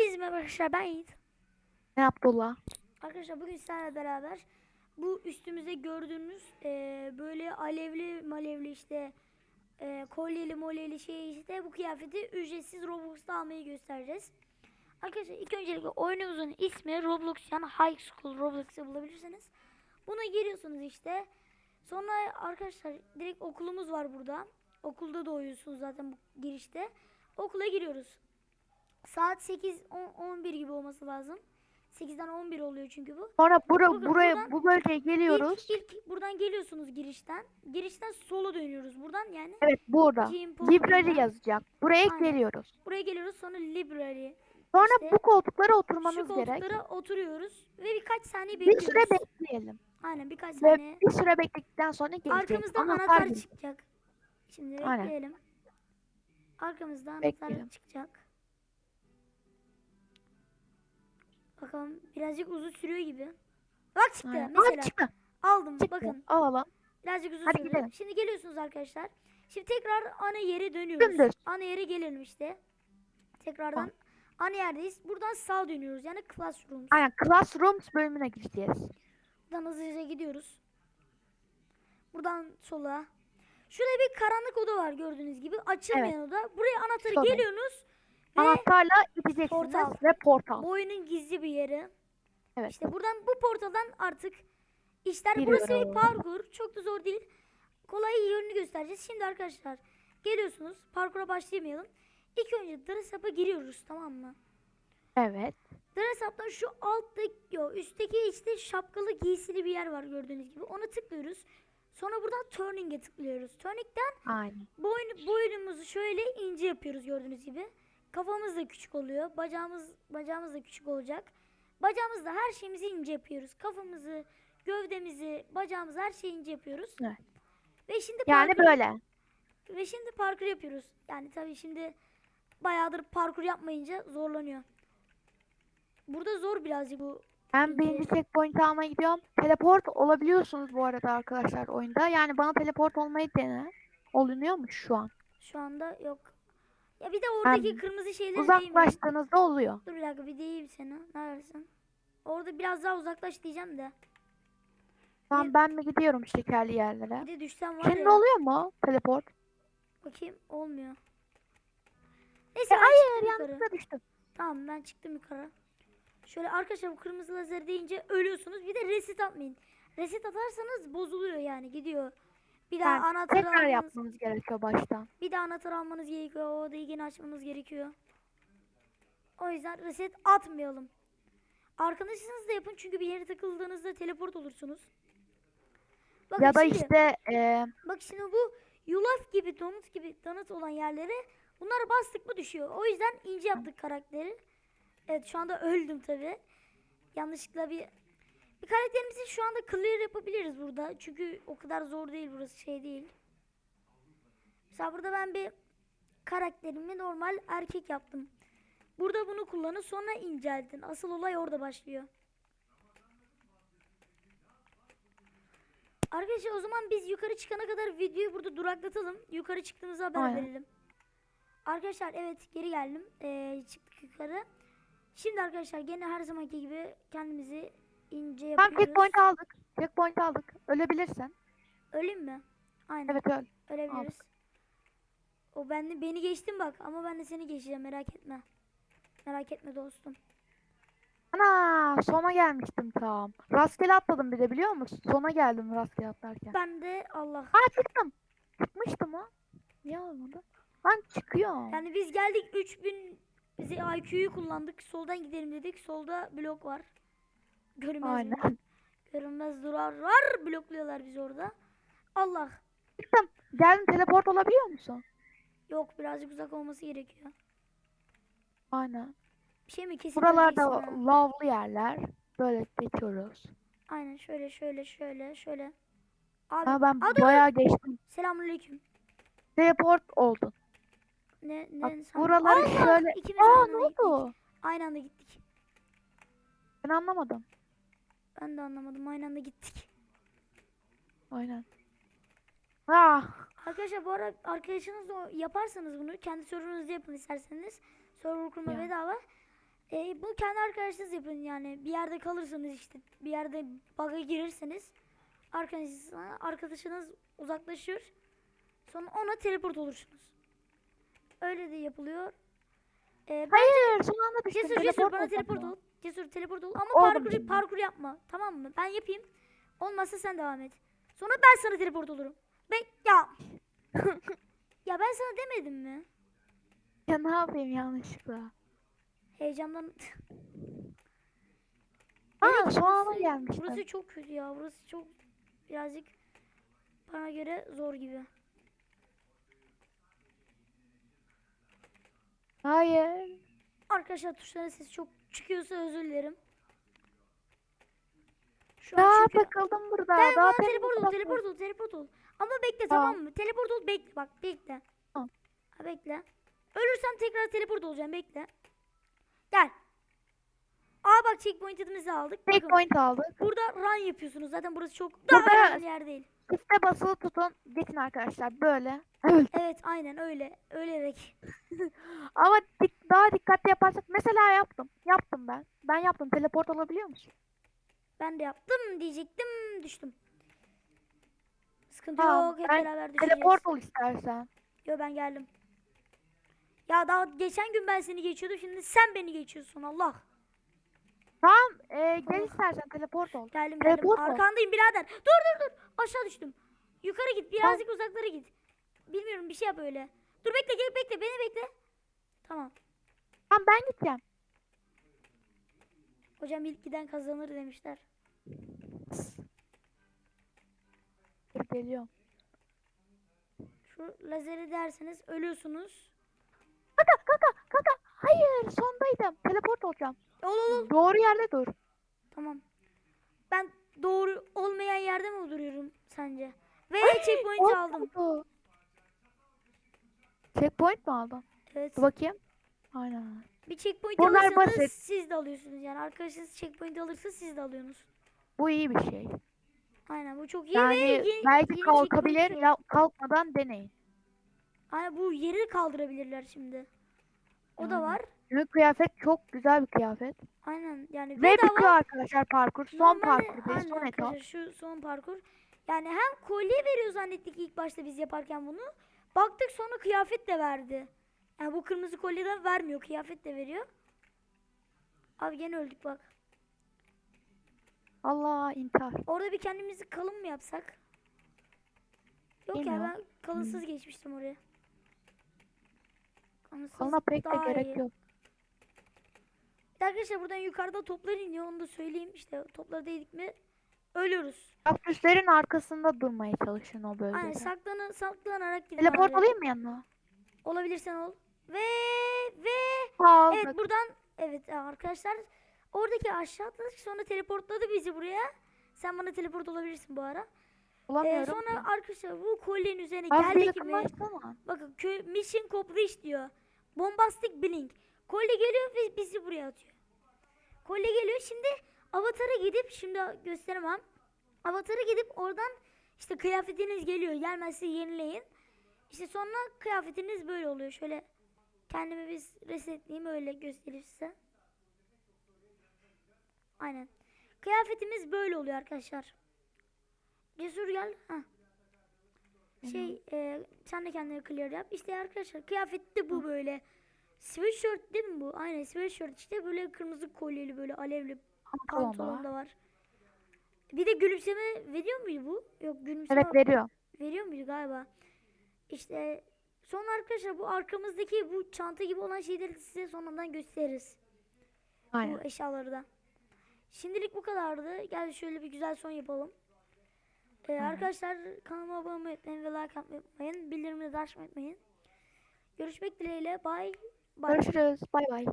Hepinize merhaba arkadaşlar ben Yiğit. Ne Abdullah? Arkadaşlar bugün sizlerle beraber bu üstümüzde gördüğünüz eee, böyle alevli malevli işte eee, kolyeli molyeli şey işte bu kıyafeti ücretsiz Roblox'ta almayı göstereceğiz. Arkadaşlar ilk öncelikle oyunumuzun ismi Roblox yani High School Roblox'ta bulabilirsiniz. Buna giriyorsunuz işte. Sonra arkadaşlar direkt okulumuz var burada. Okulda doğuyorsunuz zaten bu girişte. Okula giriyoruz. Saat 8 10, 11 gibi olması lazım. 8'den 11 oluyor çünkü bu. Sonra bura, Buradan- buraya buradan bu bölgeye geliyoruz. İlk, ilk buradan geliyorsunuz girişten. Girişten sola dönüyoruz buradan yani. Evet burada. Library yazacak. Buraya Aynen. geliyoruz. Buraya geliyoruz sonra library. Sonra İşte bu koltuklara Şu oturmanız koltuklara gerek. oturuyoruz ve birkaç saniye Bir bekliyoruz. süre bekleyelim. Aynen birkaç Ve saniye. bir süre bekledikten sonra gelecek. Arkamızdan Anahtar anahtar çıkacak. Şimdi Aynen. bekleyelim. Arkamızdan anahtar çıkacak. Bakalım birazcık uzun sürüyor gibi. Bak çıktı Aynen. mesela. Aa, çıktı. Aldım Çıktı. bakın. Alalım. Birazcık uzun Hadi sürdü. gidelim. Şimdi geliyorsunuz arkadaşlar. Şimdi tekrar ana yere dönüyoruz. Dümdüz. Ana yere gelelim işte. Tekrardan ana yerdeyiz. Buradan sağ dönüyoruz. Yani classroom. Aynen Classrooms bölümüne gideceğiz. Buradan hızlıca gidiyoruz. Buradan sola. Şurada bir karanlık oda var gördüğünüz gibi. Açılmayan oda. Buraya anahtarı Sola. geliyorsunuz. Anahtarla gideceksiniz Portal. ve portal. bu oyunun gizli bir yeri. Evet. İşte buradan bu portaldan artık işler burası bir Giriyorum. parkur. Çok da zor değil. Kolay yönünü göstereceğiz. Şimdi arkadaşlar geliyorsunuz. Parkura başlamayalım. İlk önce dress up'a giriyoruz tamam mı? Evet. Dress up'tan şu alttaki, yo, üstteki işte şapkalı giysili bir yer var gördüğünüz gibi. Ona tıklıyoruz. Sonra buradan turning'e tıklıyoruz. Turning'den Aynen. boyun, boynumuzu şöyle ince yapıyoruz gördüğünüz gibi. Kafamız da küçük oluyor. Bacağımız bacağımız da küçük olacak. Bacağımızda her şeyimizi ince yapıyoruz. Kafamızı, gövdemizi, bacağımızı her şeyi ince yapıyoruz. Evet. Ve şimdi Yani parkur- böyle. ve şimdi parkur yapıyoruz. Yani tabii şimdi bayağıdır parkur yapmayınca zorlanıyor. Burada zor birazcık bu. Ben birinci checkpoint almaya gidiyorum. Teleport olabiliyorsunuz bu arada arkadaşlar oyunda. Yani bana teleport olmayı dene. Olunuyormuş şu an. Şu anda yok. Ya bir de oradaki Ben kırmızı değmeyin. Uzaklaştığınızda oluyor. Dur bir dakika bir değeyim seni. Neredesin? Orada biraz daha uzaklaş diyeceğim de. Tamam ben mi gidiyorum şekerli yerlere? Bir de düşsem var Şimdi ya. oluyor mu teleport? Bakayım olmuyor. Neyse E, hayır yanlışlıkla düştüm. Tamam ben çıktım yukarı. Şöyle arkadaşlar bu kırmızı lazer deyince ölüyorsunuz. Bir de reset atmayın. Reset atarsanız bozuluyor yani gidiyor. Bir daha Yani anahtar tekrar almanız, yapmanız gerekiyor baştan. bir daha anahtar almanız gerekiyor. O odayı yine açmanız gerekiyor. O yüzden reset atmayalım. Arkadaşınız da yapın çünkü bir yere takıldığınızda teleport olursunuz. Bakın ya da şimdi, işte e, Bak şimdi bu yulaf gibi donut gibi donut olan yerlere bunlar bastık mı düşüyor. O yüzden ince yaptık karakteri. Evet şu anda öldüm tabi. Yanlışlıkla bir bir karakterimizi şu anda clear yapabiliriz burada. Çünkü o kadar zor değil burası şey değil. Mesela burada ben bir karakterimi normal erkek yaptım. Burada bunu kullanın sonra inceltin. Asıl olay orada başlıyor. Arkadaşlar o zaman biz yukarı çıkana kadar videoyu burada duraklatalım. Yukarı çıktığımızda haber Aynen. verelim. Arkadaşlar evet geri geldim. Ee, çıktık yukarı. Şimdi arkadaşlar gene her zamanki gibi kendimizi ince yapıyoruz. checkpoint aldık. Checkpoint aldık. Ölebilirsen. Öleyim mi? Aynen. Evet öl. Ölebiliriz. O ben beni geçtin bak ama ben de seni geçeceğim merak etme. Merak etme dostum. Ana sona gelmiştim tam. Rastgele atladım bir de biliyor musun? Sona geldim rastgele atlarken. Ben de Allah. Aa çıktım. Çıkmıştım o. Niye olmadı? Lan çıkıyor. Yani biz geldik 3000 bize IQ'yu kullandık. Soldan gidelim dedik. Solda blok var. Görünmez? Aynen. Görünmez durarlar. Blokluyorlar bizi orada. Allah. Çıktım. Geldim teleport olabiliyor musun? Yok birazcık uzak olması gerekiyor. Aynen. Bir şey mi kesin Buralarda lavlı yerler. Böyle geçiyoruz. Aynen şöyle şöyle şöyle şöyle. Abi Ha ben dur, bayağı geçtim. selamünaleyküm. Teleport oldun. Ne ne Bak buraları Allah! şöyle. İkimiz Aa ne anda gittik. oldu? Aynı anda gittik. Ben anlamadım. Ben de anlamadım. Aynı anda gittik. Aynen. Ah. Arkadaşlar bu ara arkadaşınızla yaparsanız bunu kendi serverınızda yapın isterseniz. Server kurma Ya. bedava. E, bu kendi arkadaşınız yapın yani. Bir yerde kalırsanız işte bir yerde bug'a girirseniz arkadaşınız, arkadaşınız uzaklaşır. Sonra ona teleport olursunuz. Öyle de yapılıyor. E, Hayır son anda düştüm. Cesur cesur bana teleport ol. Cesur teleport ol ama parkur şimdi. parkur yapma. Tamam mı? Ben yapayım. Olmazsa sen devam et. Sonra ben sana teleport olurum. Ben ya ya ben sana demedim mi? Ya ne yapayım yanlışlıkla. Heyecandan Aa burası, gelmiştim. burası çok kötü ya. Burası çok birazcık bana göre zor gibi. Hayır. Arkadaşlar tuşların sesi çok çıkıyorsa özür dilerim. Şu Daha an çünkü takıldım burada. Gel Daha teleport ol, teleport ol, teleport ol. Ama bekle Tamam. tamam mı? Teleport ol, bekle bak, bekle. Tamam. Ha, bekle. Ölürsem tekrar teleport olacağım, bekle. Gel. Aa bak checkpoint'imizi aldık. Checkpoint aldık. burada run yapıyorsunuz. Zaten burası çok daha Burada- önemli yer değil. Shift'e basılı tutun. Geçin arkadaşlar böyle. Evet aynen öyle. Ölerek. Ama dik- daha yaparsak. Mesela yaptım. Yaptım yaptım. Teleport olabiliyor musun? Ben de yaptım diyecektim. Düştüm. Sıkıntı Tamam, yok. Hep ben beraber düşeceğiz. Teleport ol istersen. Yo ben geldim. Ya daha geçen gün ben seni geçiyordum. Şimdi sen beni geçiyorsun Allah. Tamam. E, gel istersen teleport ol. Geldim geldim. Teleport? Arkandayım birader. Dur dur dur. Aşağı düştüm. Yukarı git. Birazcık uzaklara git. Bilmiyorum bir şey yap öyle. Dur bekle gel bekle. Beni bekle. Tamam. Tamam ben gideceğim. Hocam ilk giden kazanır demişler. Dur, Geliyorum. Şu lazeri derseniz ölüyorsunuz. Kaka kaka kaka. Hayır sondaydım. Teleport olacağım. Ol ol ol. Doğru yerde dur. Tamam. Ben doğru olmayan yerde mi duruyorum sence? Ve Ay, checkpoint aldım. Checkpoint mi aldın? Evet. Dur bakayım. Aynen. Bir checkpoint Bunlar alırsanız basit. siz de alıyorsunuz. Yani arkadaşınız checkpoint alırsa siz de alıyorsunuz. Bu iyi bir şey. Aynen bu çok iyi Yani ve yeni, belki yeni kalkabilir checkpoint- ya kalkmadan deneyin. Aynen bu yeri kaldırabilirler şimdi. O da Yani. var. Çünkü kıyafet çok güzel bir kıyafet. Aynen yani Ve bitiyor arkadaşlar parkur. Son parkur. aynen Son etap. Şu son parkur. Yani hem kolye veriyor zannettik ilk başta biz yaparken bunu. Baktık sonra kıyafet de verdi. Yani bu kırmızı kolyeden vermiyor. Kıyafet de veriyor. Abi gene öldük bak. Allah intihar. Orada bir kendimizi kalın mı yapsak? Yok ya Bilmiyorum. ben kalınsız geçmiştim oraya. Kalınsız Kalına pek de daha gerek iyi. yok. Bir de Arkadaşlar buradan yukarıda toplar iniyor onu da söyleyeyim. İşte toplara değdik mi ölüyoruz. Kaktüslerin arkasında durmaya çalışın o bölgede. Aynen saklanı, saklanarak gidin Teleport abi. olayım mı yanına? Olabilirsen ol. Ve ve Aldık. evet buradan evet e, arkadaşlar oradaki aşağı atladık sonra teleportladı bizi buraya. Sen bana teleport olabilirsin bu ara. Ee, Bulamıyorum sonra arkadaşlar bu kolyenin üzerine Az geldik yakınlaşsana. Bakın kö mission complete diyor. Bombastic blink. Kolye geliyor ve bizi buraya atıyor. Kolye geliyor. Şimdi avatara gidip şimdi gösteremem. Avatara gidip oradan işte kıyafetiniz geliyor. Gelmezse yenileyin. İşte sonra kıyafetiniz böyle oluyor. Şöyle kendimi biz resetleyeyim öyle göstereyim size. Aynen. Kıyafetimiz böyle oluyor arkadaşlar. Cesur gel. Hah. Şey e, sen de kendini clear yap. İşte arkadaşlar kıyafet de bu böyle. Sweatshirt değil mi bu? Aynen sweatshirt işte böyle kırmızı kolyeli böyle alevli Pantolon da pantolon var. da var. Bir de gülümseme veriyor muydu bu? Yok gülümseme Evet veriyor. veriyor muydu galiba? İşte sonra arkadaşlar bu arkamızdaki bu çanta gibi olan şeyleri size sonradan gösteririz. Bu Aynen. eşyaları da. Şimdilik bu kadardı. Gel şöyle bir güzel son yapalım. Ee, arkadaşlar kanalıma abone olmayı unutmayın ve like atmayı unutmayın. Bildirimleri de açmayı unutmayın. Görüşmek dileğiyle. Bye. Bye. Görüşürüz. Bay bay.